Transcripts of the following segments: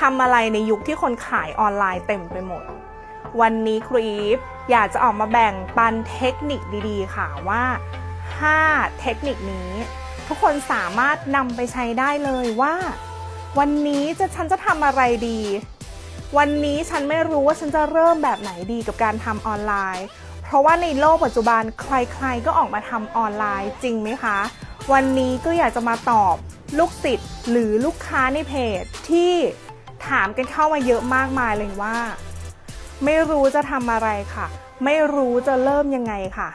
ทำอะไรในยุคที่คนขายออนไลน์เต็มไปหมด วันนี้ครูอีฟอยากจะออกมาแบ่งปันเทคนิคดีๆ ค่ะว่า 5 เทคนิคนี้ ทุกคนสามารถนำไปใช้ได้เลยว่า วันนี้จะฉันจะทำอะไรดี วันนี้ฉันไม่รู้ว่าฉันจะเริ่มแบบไหนดีกับการทำออนไลน์ เพราะว่าในโลกปัจจุบันใครๆก็ออกมาทำออนไลน์จริงไหมคะ วันนี้ก็อยากจะมาตอบลูกศิษย์หรือลูกค้าในเพจที่ ถามกันเข้ามาเยอะมากมายเลยว่า ไม่รู้จะทำอะไรค่ะ ไม่รู้จะเริ่มยังไงค่ะ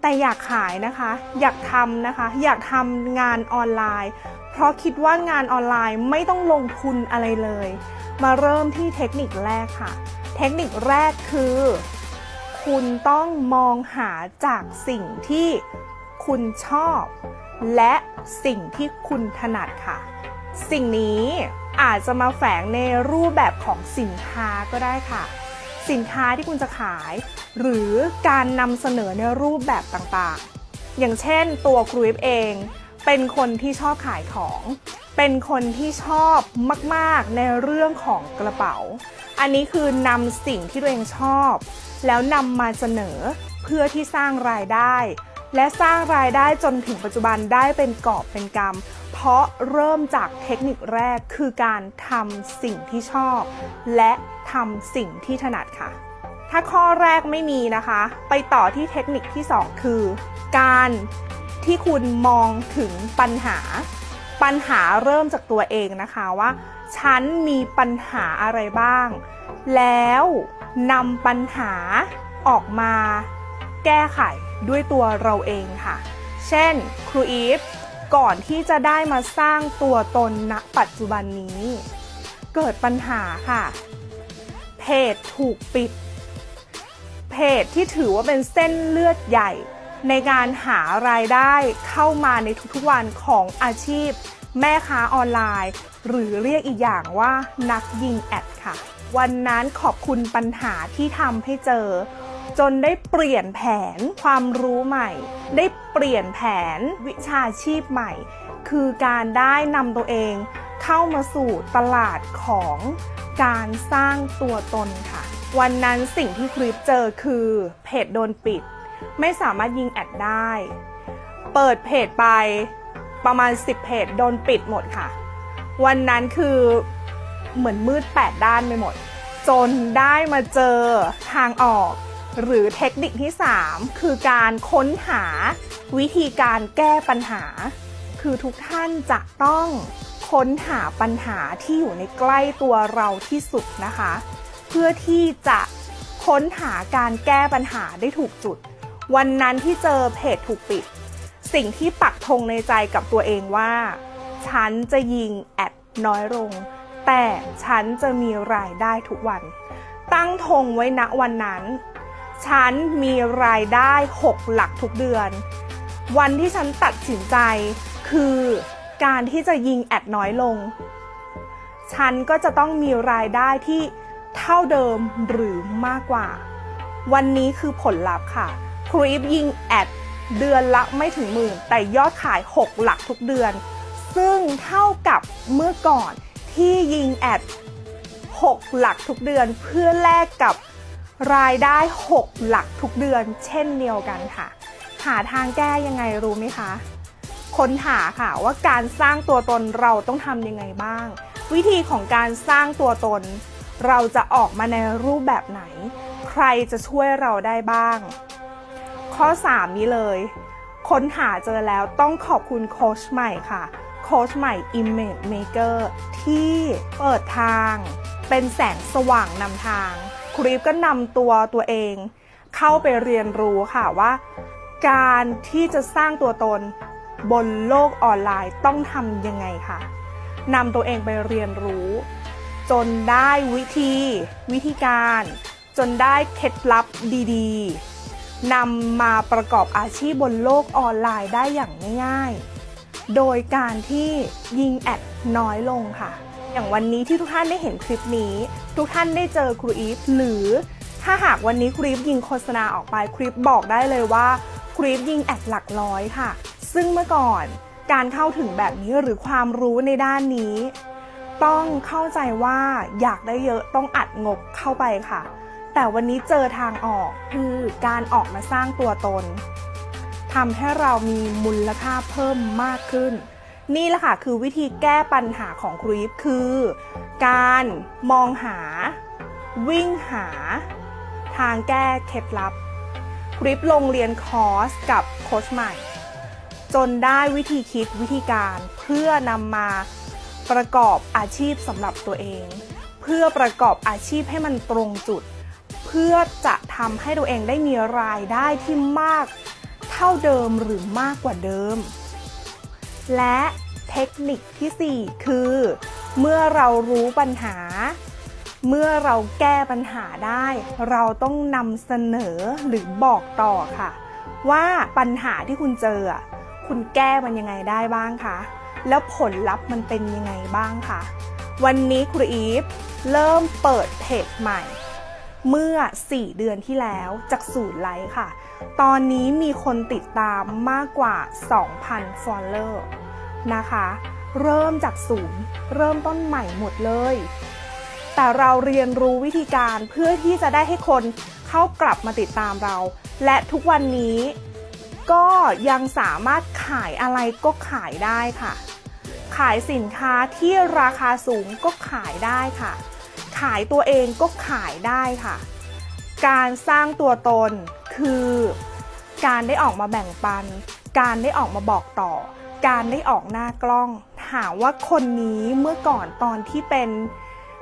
แต่อยากขายนะคะ อยากทำนะคะ อยากทำงานออนไลน์ เพราะคิดว่างานออนไลน์ไม่ต้องลงทุนอะไรเลย มาเริ่มที่เทคนิคแรกค่ะ เทคนิคแรกคือ คุณต้องมองหาจากสิ่งที่คุณชอบ และสิ่งที่คุณถนัดค่ะ สิ่งนี้ อาจจะมาแฝงในรูปแบบของสินค้าก็ได้ค่ะ สินค้าที่คุณจะขาย หรือการนำเสนอในรูปแบบต่างๆ อย่างเช่นตัวครูอิฟเอง เป็นคนที่ชอบขายของ เป็นคนที่ชอบมากๆในเรื่องของกระเป๋า อันนี้คือนำสิ่งที่ตัวเองชอบ แล้วนำมาเสนอเพื่อที่สร้างรายได้ และสร้างรายได้จนถึงปัจจุบันได้เป็นกอบเป็นกำเพราะเริ่มจากเทคนิคแรกคือการทำสิ่งที่ชอบ และทำสิ่งที่ถนัดค่ะ ถ้าข้อแรกไม่มีนะคะ ไปต่อที่เทคนิคที่ 2 คือ การที่คุณมองถึงปัญหา ปัญหาเริ่มจากตัวเองนะคะว่า ฉันมีปัญหาอะไรบ้าง แล้วนำปัญหาออกมาแก้ไข ด้วยตัวเราเองค่ะ เช่นครูอีฟก่อนที่จะได้มาสร้างตัวตนณปัจจุบันนี้ เกิดปัญหาค่ะ เพจถูกปิด เพจที่ถือว่าเป็นเส้นเลือดใหญ่ ในการหารายได้เข้ามาในทุกๆวันของอาชีพ แม่ค้าออนไลน์ หรือเรียกอีกอย่างว่านักยิงแอดค่ะ วันนั้นขอบคุณปัญหาที่ทำให้เจอ จนได้เปลี่ยนแผนความรู้ใหม่ ได้เปลี่ยนแผนวิชาชีพใหม่ คือการได้นำตัวเองเข้ามาสู่ตลาดของการสร้างตัวตนค่ะ วันนั้นสิ่งที่คลิปเจอคือเพจโดนปิด ไม่สามารถยิงแอดได้ เปิดเพจไปประมาณ 10 เพจโดนปิดหมดค่ะ วันนั้นคือเหมือนมืด 8 ด้านไปหมด จนได้มาเจอทางออก หรือเทคนิคที่ 3 คือการค้นหาวิธีการแก้ปัญหา คือทุกท่านจะต้องค้นหาปัญหาที่อยู่ในใกล้ตัวเราที่สุดนะคะ เพื่อที่จะค้นหาการแก้ปัญหาได้ถูกจุด วันนั้นที่เจอเพจถูกปิด สิ่งที่ปักธงในใจกับตัวเองว่า ฉันจะยิงแอดน้อยลง แต่ฉันจะมีรายได้ทุกวัน ตั้งธงไว้ณวันนั้น ฉันมีรายได้ 6 หลักทุกเดือน วันที่ฉันตัดสินใจคือการที่จะยิงแอดน้อยลง ฉันก็จะต้องมีรายได้ที่เท่าเดิมหรือมากกว่า วันนี้คือผลลัพธ์ค่ะ ครีปยิงแอดเดือนละไม่ถึงหมื่น แต่ยอดขาย 6 หลักทุกเดือน ซึ่งเท่ากับเมื่อก่อนที่ยิงแอด 6 หลักทุกเดือนเพื่อแลกกับ รายได้ 6 หลักทุกเดือน เช่นเดียวกันค่ะ หาทางแก้ยังไงรู้ไหมคะค้นหาค่ะว่าการสร้างตัวตนเราต้องทำยังไงบ้าง วิธีของการสร้างตัวตน เราจะออกมาในรูปแบบไหน ใครจะช่วยเราได้บ้าง ข้อ 3 นี้เลย ค้นหาเจอแล้วต้องขอบคุณโค้ชใหม่ค่ะโค้ชใหม่ Image Maker ที่เปิดทาง เป็นแสงสว่างนำทาง ครีปก็นำตัวตัวเอง เข้าไปเรียนรู้ค่ะว่า การที่จะสร้างตัวตนบนโลกออนไลน์ต้องทำยังไงค่ะนำตัวเองไปเรียนรู้ จนได้วิธีวิธีการ จนได้เคล็ดลับดีๆนำมาประกอบอาชีพบนโลกออนไลน์ได้อย่างง่ายๆ โดยการที่ยิงแอดน้อยลงค่ะ อย่างวันนี้ที่ทุกท่านได้เห็นคลิปนี้ ทุกท่านได้เจอครูอีฟหรือถ้าหากวันนี้ครูอีฟยิงโฆษณาออกไปครูอีฟบอกได้เลยว่าครูอีฟยิงแอดหลักร้อยค่ะ ซึ่งเมื่อก่อนการเข้าถึงแบบนี้หรือความรู้ในด้านนี้ ต้องเข้าใจว่าอยากได้เยอะต้องอัดงบเข้าไปค่ะ แต่วันนี้เจอทางออกคือการออกมาสร้างตัวตนทำให้เรามีมูลค่าเพิ่มมากขึ้น นี่แหละค่ะคือวิธีแก้ปัญหาของครูยิปคือ การมองหา วิ่งหา ทางแก้เคล็ดลับครูยิปลงเรียนคอร์สกับโค้ชใหม่ จนได้วิธีคิดวิธีการเพื่อนำมาประกอบอาชีพสำหรับตัวเอง เพื่อประกอบอาชีพให้มันตรงจุด เพื่อจะทำให้ตัวเองได้มีรายได้ที่มากเท่าเดิมหรือมากกว่าเดิม และเทคนิคทีสี่ 4 คือ เมื่อเรารู้ปัญหา เมื่อเราแก้ปัญหาได้ เราต้องนำเสนอหรือบอกต่อค่ะ ว่าปัญหาที่คุณเจอ คุณแก้มันยังไงได้บ้างคะแล้วผลลัพธ์มันเป็นยังไงบ้างคะวันนี้ครูอีฟเริ่มเปิดเพจใหม่ เมื่อ 4 เดือนที่แล้วจากศูนย์ไลค์ค่ะ ตอนนี้มีคนติดตามมากกว่า 2,000 follower นะคะ เริ่มจากศูนย์เริ่มต้นใหม่หมดเลย แต่เราเรียนรู้วิธีการเพื่อที่จะได้ให้คนเข้ากลับมาติดตามเรา และทุกวันนี้ก็ยังสามารถขายอะไรก็ขายได้ค่ะ ขายสินค้าที่ราคาสูงก็ขายได้ค่ะ ขายตัวเองก็ขายได้ค่ะ การสร้างตัวตนคือการได้ออกมาแบ่งปัน การได้ออกมาบอกต่อ การได้ออกหน้ากล้อง ถามว่าคนนี้เมื่อก่อนตอนที่เป็น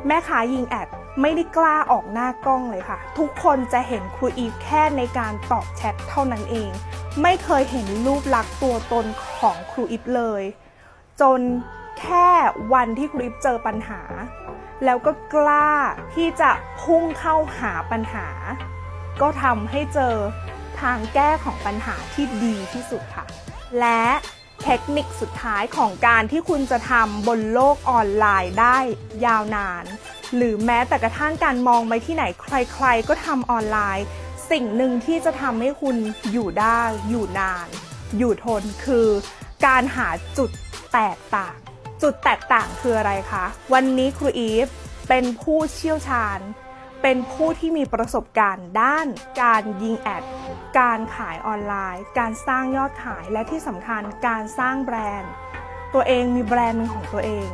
แม่ค้ายิงแอดไม่ได้กล้าออกหน้ากล้องเลยค่ะ ทุกคนจะเห็นครูอีฟแค่ในการตอบแชทเท่านั้นเอง ไม่เคยเห็นรูปลักษณ์ตัวตนของครูอีฟเลย จน แค่วันที่ครูอีฟเจอปัญหา แล้วก็กล้าที่จะพุ่งเข้าหาปัญหา ก็ทำให้เจอทางแก้ของปัญหาที่ดีที่สุดค่ะ และเทคนิคสุดท้ายของการที่คุณจะทำบนโลกออนไลน์ได้ยาวนาน หรือแม้แต่กระทั่งการมองไปที่ไหนใครๆ ก็ทำออนไลน์ สิ่งหนึ่งที่จะทำให้คุณอยู่ได้อยู่นาน อยู่ทนคือการหาจุดแตกต่าง จุดแตกต่างคืออะไรคะ วันนี้ครูอีฟเป็นผู้เชี่ยวชาญ เป็นผู้ที่มีประสบการณ์ด้านการยิงแอด การขายออนไลน์ การสร้างยอดขาย และที่สำคัญการสร้างแบรนด์ ตัวเองมีแบรนด์เป็นของตัวเอง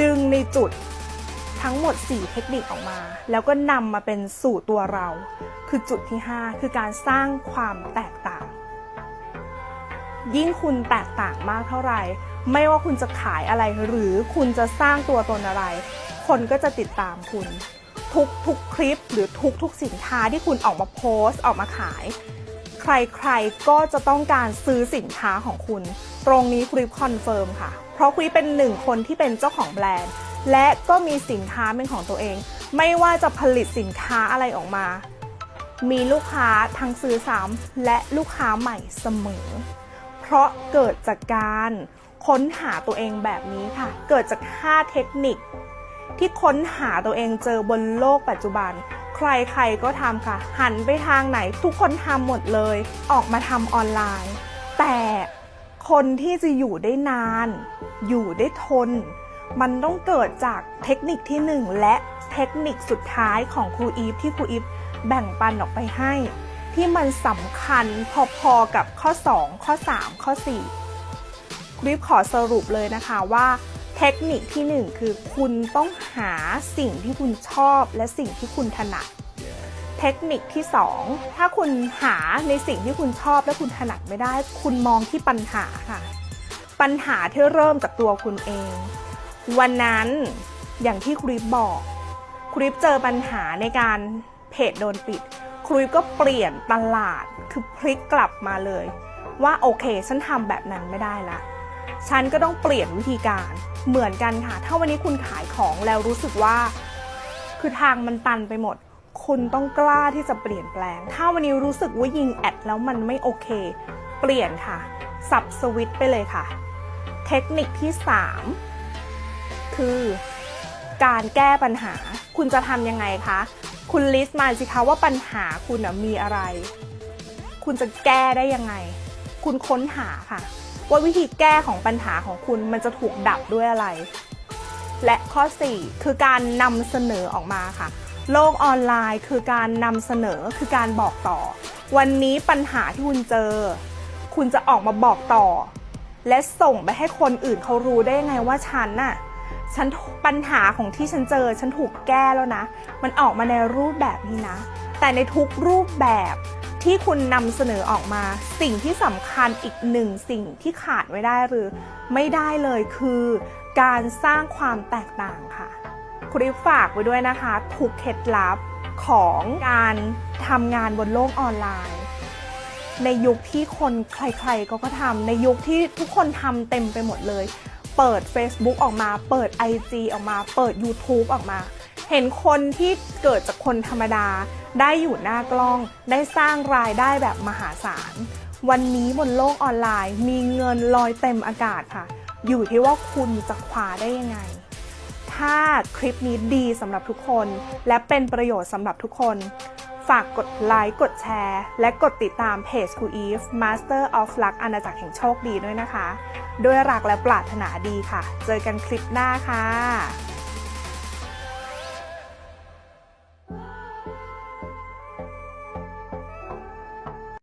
ดึงในจุดทั้งหมด 4 เทคนิคออกมา แล้วก็นำมาเป็นสู่ตัวเรา คือจุดที่ 5 คือการสร้างความแตกต่าง ยิ่งคุณแตกต่างมากเท่าไหร่ ไม่ว่าคุณจะขายอะไรหรือคุณจะสร้างตัวตนอะไร คนก็จะติดตามคุณ ทุกทุกคลิปหรือทุกทุกสินค้าที่คุณออกมาโพสต์ออกมาขาย ใครๆก็จะต้องการซื้อสินค้าของคุณ ตรงนี้คลิปคอนเฟิร์มค่ะ เพราะคลิปเป็นหนึ่งคนที่เป็นเจ้าของแบรนด์ และก็มีสินค้าเป็นของตัวเอง ไม่ว่าจะผลิตสินค้าอะไรออกมามีลูกค้าทั้งซื้อซ้ำและลูกค้าใหม่เสมอ เพราะเกิดจากการค้นหาตัวเองแบบนี้ค่ะ เกิดจาก 5 เทคนิค ที่ค้นหาตัวเองเจอบนโลกปัจจุบัน ใครๆก็ทำค่ะ หันไปทางไหนทุกคนทำหมดเลย ออกมาทำออนไลน์ แต่คนที่จะอยู่ได้นาน อยู่ได้ทน มันต้องเกิดจากเทคนิคที่ 1 และเทคนิคสุดท้ายของครูอีฟที่ครูอีฟแบ่งปันออกไปให้ ที่มันสำคัญพอๆกับข้อ 2 ข้อ 3 ข้อ 4 คลิปขอสรุปเลยนะคะว่าเทคนิคที่ 1 คือคุณต้องหาสิ่งที่คุณชอบและสิ่งที่คุณถนัด เทคนิคที่ 2 ถ้าคุณหาในสิ่งที่คุณชอบและคุณถนัดไม่ได้ คุณมองที่ปัญหาค่ะ ปัญหาที่เริ่มจากตัวคุณเอง วันนั้นอย่างที่คริปบอกคริปเจอปัญหาในการเพจโดนปิด คริปก็เปลี่ยนตลาดคือพลิกกลับมาเลย ว่าโอเค ฉันทำแบบนั้นไม่ได้ละฉันก็ต้องเปลี่ยนวิธีการเหมือนกันค่ะ ถ้าวันนี้คุณขายของแล้วรู้สึกว่า คือทางมันตันไปหมด คุณต้องกล้าที่จะเปลี่ยนแปลง ถ้าวันนี้รู้สึกว่ายิงแอดแล้วมันไม่โอเค เปลี่ยนค่ะ สับสวิตไปเลยค่ะ เทคนิคที่ 3 คือการแก้ปัญหา คุณจะทำยังไงคะ คุณลิสต์มาสิคะว่าปัญหาคุณนะมีอะไร คุณจะแก้ได้ยังไง คุณค้นหาค่ะ ว่าวิธีแก้ของปัญหาของคุณมันจะถูกดับด้วยอะไร และข้อ 4 คือการนำเสนอออกมาค่ะ โลกออนไลน์คือการนำเสนอคือการบอกต่อ วันนี้ปัญหาที่คุณเจอ คุณจะออกมาบอกต่อ และส่งไปให้คนอื่นเขารู้ได้ยังไงว่าฉันน่ะ ฉันปัญหาของที่ฉันเจอ ฉันถูกแก้แล้วนะ มันออกมาในรูปแบบนี้นะ แต่ในทุกรูปแบบที่คุณนำเสนอออกมา สิ่งที่สำคัญอีกหนึ่งสิ่งที่ขาดไม่ได้หรือไม่ได้เลยคือ การสร้างความแตกต่างค่ะคริปฝากไว้ด้วยนะคะทุกเคล็ดลับของการทำงานบนโลกออนไลน์ ในยุคที่คนใครๆก็ก็ทำในยุคที่ทุกคนทำเต็มไปหมดเลย เปิด Facebook ออกมา เปิด IG ออกมา เปิด YouTube ออกมา เห็นคนที่เกิดจากคนธรรมดา ได้อยู่หน้ากล้อง ได้สร้างรายได้แบบมหาศาล วันนี้บนโลกออนไลน์ มีเงินลอยเต็มอากาศค่ะ อยู่ที่ว่าคุณจะคว้าได้ยังไง ถ้าคลิปนี้ดีสำหรับทุกคน และเป็นประโยชน์สำหรับทุกคน ฝากกดไลค์ กดแชร์ และกดติดตามเพจครูอีฟ Master of Luck อาณาจักรแห่งโชคดีด้วยนะคะ ด้วยรักและปรารถนาดีค่ะ เจอกันคลิปหน้าค่ะ